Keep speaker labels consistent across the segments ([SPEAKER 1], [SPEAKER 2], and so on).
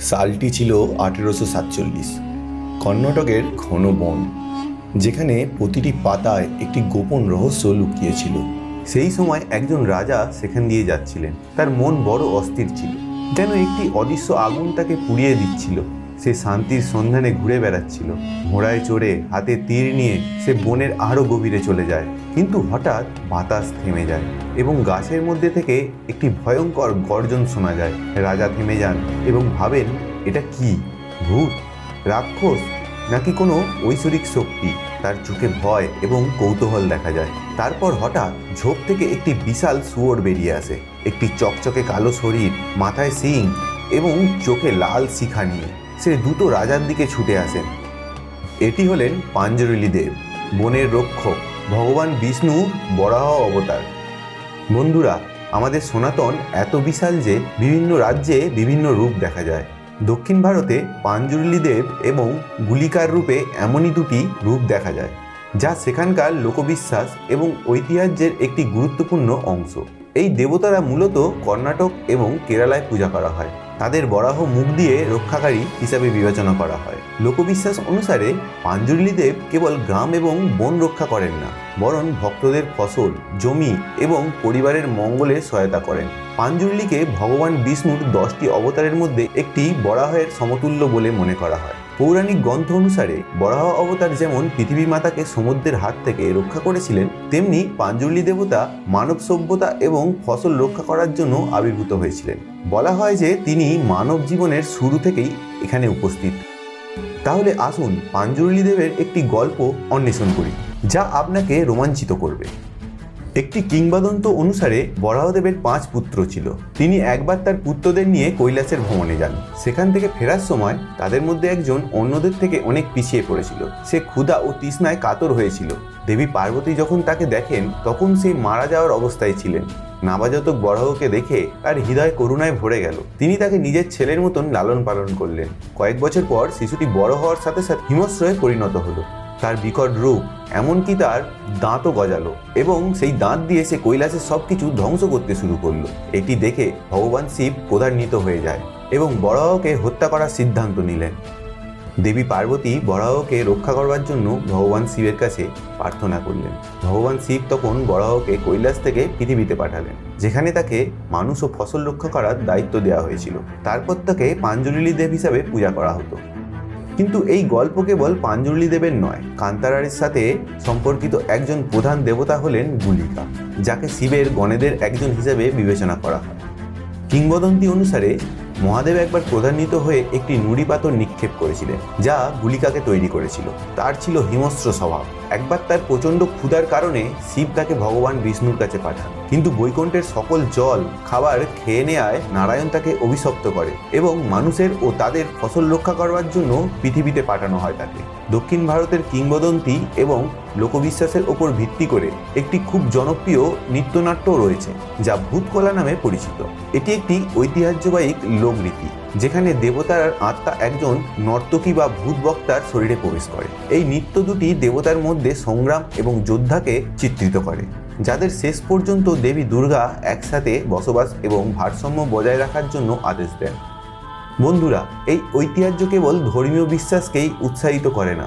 [SPEAKER 1] সালটি ছিল আঠেরোশো সাতচল্লিশ। কর্ণাটকের ঘন বন, যেখানে প্রতিটি পাতায় একটি গোপন রহস্য লুকিয়েছিল। সেই সময় একজন রাজা সেখান দিয়ে যাচ্ছিলেন। তার মন বড় অস্থির ছিল। যেন একটি অদৃশ্য আগুন তাকে পুড়িয়ে দিচ্ছিল। সে শান্তির সন্ধানে ঘুরে বেড়াচ্ছিল। ঘোড়ায় চড়ে হাতে তীর নিয়ে সে বনের আরও গভীরে চলে যায়। কিন্তু হঠাৎ বাতাস থেমে যায় এবং গাছের মধ্যে থেকে একটি ভয়ঙ্কর গর্জন শোনা যায়। রাজা থেমে যান এবং ভাবেন, এটা কি? ভূত? রাক্ষস? নাকি কোনো ঐশ্বরিক শক্তি? তার চোখে ভয় এবং কৌতূহল দেখা যায়। তারপর হঠাৎ ঝোপ থেকে একটি বিশাল শুয়োর বেরিয়ে আসে। একটি চকচকে কালো শরীর, মাথায় সিং এবং চোখে লাল শিখা নিয়ে। সে দ্রুত রাজার দিকে ছুটে আসেন। এটি হলেন পাঞ্জরলি দেব, বনের রক্ষক। ভগবান বিষ্ণু বরাহ অবতার। বন্ধুরা, আমাদের সনাতন এত বিশাল যে বিভিন্ন রাজ্যে বিভিন্ন রূপ দেখা যায়। দক্ষিণ ভারতে পাঞ্জুরলি দেব এবং গুলিকার রূপে এমনই দুটি রূপ দেখা যায়, যা সেখানকার লোকবিশ্বাস এবং ঐতিহ্যের একটি গুরুত্বপূর্ণ অংশ। এই দেবতারা মূলত কর্ণাটক এবং কেরালায় পূজা করা হয়। তাদের বরাহ মুখ দিয়ে রক্ষাকারী হিসাবে বিবেচনা করা হয়। লোকবিশ্বাস অনুসারে পাঞ্জুরলি দেব কেবল গ্রাম এবং বন রক্ষা করেন না, বরং ভক্তদের ফসল, জমি এবং পরিবারের মঙ্গলে সহায়তা করেন। পাঞ্জুরলিকে ভগবান বিষ্ণুর দশটি অবতারের মধ্যে একটি বরাহের সমতুল্য বলে মনে করা হয়। পৌরাণিক গ্রন্থ অনুসারে বরাহ অবতার যেমন পৃথিবী মাতাকে সমুদ্রের হাত থেকে রক্ষা করেছিলেন, তেমনি পাঞ্জুরলি দেবতা, মানব সভ্যতা এবং ফসল রক্ষা করার জন্য আবির্ভূত হয়েছিলেন। বলা হয় যে তিনি মানব জীবনের শুরু থেকেই এখানে উপস্থিত। তাহলে আসুন পাঞ্জুরলি দেবের একটি গল্প অন্বেষণ করি, যা আপনাকে রোমাঞ্চিত করবে। একটি কিংবদন্ত অনুসারে বরাহদেবের পাঁচ পুত্র ছিল। তিনি একবার তার পুত্রদের নিয়ে কৈলাসের ভ্রমণে যান। সেখান থেকে ফেরার সময় তাদের মধ্যে একজন অন্যদের থেকে অনেক পিছিয়ে পড়েছিল। সে ক্ষুধা ও তৃষ্ণায় কাতর হয়েছিল। দেবী পার্বতী যখন তাকে দেখেন, তখন সে মারা যাওয়ার অবস্থায় ছিলেন। নাবাজাতক বরাহকে দেখে তার হৃদয় করুণায় ভরে গেল। তিনি তাকে নিজের ছেলের মতন লালন পালন করলেন। কয়েক বছর পর শিশুটি বড় হওয়ার সাথে সাথে হিমস্রয়ে পরিণত হলো। তার বিকট রূপ, এমনকি তার দাঁতও গজালো এবং সেই দাঁত দিয়ে সে কৈলাসের সব কিছু ধ্বংস করতে শুরু করল। এটি দেখে ভগবান শিব ক্রোধান্বিত হয়ে যায় এবং বরাহকে হত্যা করার সিদ্ধান্ত নিলেন। দেবী পার্বতী বরাহকে রক্ষা করবার জন্য ভগবান শিবের কাছে প্রার্থনা করলেন। ভগবান শিব তখন বরাহকে কৈলাস থেকে পৃথিবীতে পাঠালেন, যেখানে তাকে মানুষ ও ফসল রক্ষা করার দায়িত্ব দেওয়া হয়েছিল। তারপর তাকে পাঞ্জুলিলি দেব হিসাবে পূজা করা হতো। কিন্তু এই গল্প কেবল পাঞ্জুরলি দেবের নয়, কান্তারারের সাথে সম্পর্কিত একজন প্রধান দেবতা হলেন গুলিকা, যাকে শিবের গণেদের একজন হিসেবে বিবেচনা করা হয়। কিংবদন্তি অনুসারে মহাদেব একবার প্রধান্বিত হয়ে একটি নুড়ি পাথর নিক্ষেপ করেছিলেন, যা গুলিকাকে তৈরি করেছিল। তার ছিল হিংস্র স্বভাব। একবার তার প্রচণ্ড ক্ষুধার কারণে শিব তাকে ভগবান বিষ্ণুর কাছে পাঠান। কিন্তু বৈকুণ্ঠের সকল জল, খাবার খেয়ে নেয়ায় নারায়ণ তাকে অভিশপ্ত করে এবং মানুষের ও তাদের ফসল রক্ষা করবার জন্য পৃথিবীতে পাঠানো হয় তাকে। দক্ষিণ ভারতের কিংবদন্তি এবং লোকবিশ্বাসের ওপর ভিত্তি করে একটি খুব জনপ্রিয় নৃত্যনাট্য রয়েছে, যা ভূতকলা নামে পরিচিত। এটি একটি ঐতিহ্যবাহী লোকরীতি যেখানে দেবতার আত্মা একজন নর্তকী বা ভূত বক্তার শরীরে প্রবেশ করে। এই নৃত্য দুটি দেবতার মধ্যে সংগ্রাম এবং যোদ্ধাকে চিত্রিত করে, যাদের শেষ পর্যন্ত দেবী দুর্গা একসাথে বসবাস এবং ভারসাম্য বজায় রাখার জন্য আদেশ দেন। বন্ধুরা, এই ঐতিহ্য কেবল ধর্মীয় বিশ্বাসকেই উৎসাহিত করে না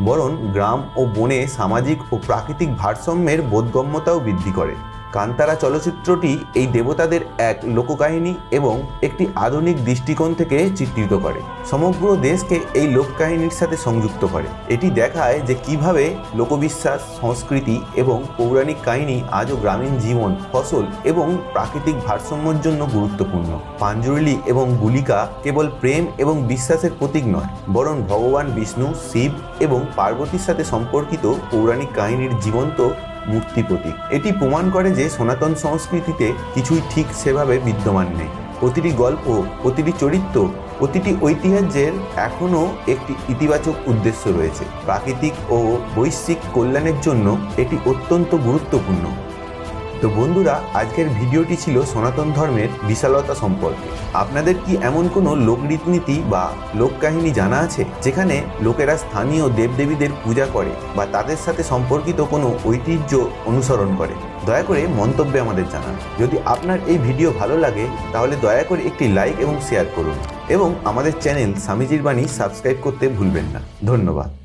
[SPEAKER 1] বরং গ্রাম ও বনে সামাজিক ও প্রাকৃতিক ভারসাম্যের বোধগম্যতাও বৃদ্ধি করে। কান্তারা চলচ্চিত্রটি এই দেবতাদের এক লোককাহিনী এবং একটি আধুনিক দৃষ্টিকোণ থেকে চিত্রিত করে। সমগ্র দেশকে এই লোককাহিনীর সাথে সংযুক্ত করে। এটি দেখায় যে কীভাবে লোকবিশ্বাস, সংস্কৃতি এবং পৌরাণিক কাহিনী আজও গ্রামীণ জীবন, ফসল এবং প্রাকৃতিক ভারসাম্যের জন্য গুরুত্বপূর্ণ। পাঞ্জুরলি এবং গুলিকা কেবল প্রেম এবং বিশ্বাসের প্রতীক নয়, বরং ভগবান বিষ্ণু, শিব এবং পার্বতীর সাথে সম্পর্কিত পৌরাণিক কাহিনীর জীবন্ত মূর্তি প্রতীক। এটি প্রমাণ করে যে সনাতন সংস্কৃতিতে কিছুই ঠিক সেভাবে বিদ্যমান নেই। প্রতিটি গল্প, প্রতিটি চরিত্র, প্রতিটি ঐতিহ্যের এখনও একটি ইতিবাচক উদ্দেশ্য রয়েছে। প্রাকৃতিক ও বৈশ্বিক কল্যাণের জন্য এটি অত্যন্ত গুরুত্বপূর্ণ। তো বন্ধুরা, আজকের ভিডিওটি ছিল সনাতন ধর্মের বিশালতা সম্পর্কে। আপনাদের কি এমন কোনো লোকরীতিনীতি বা লোককাহিনী জানা আছে, যেখানে লোকেরা স্থানীয় দেবদেবীদের পূজা করে বা তাদের সাথে সম্পর্কিত কোনো ঐতিহ্য অনুসরণ করে? দয়া করে মন্তব্যে আমাদের জানান। যদি আপনার এই ভিডিও ভালো লাগে, তাহলে দয়া করে একটি লাইক এবং শেয়ার করুন। এবং আমাদের চ্যানেল স্বামীজির বাণী সাবস্ক্রাইব করতে ভুলবেন না। ধন্যবাদ।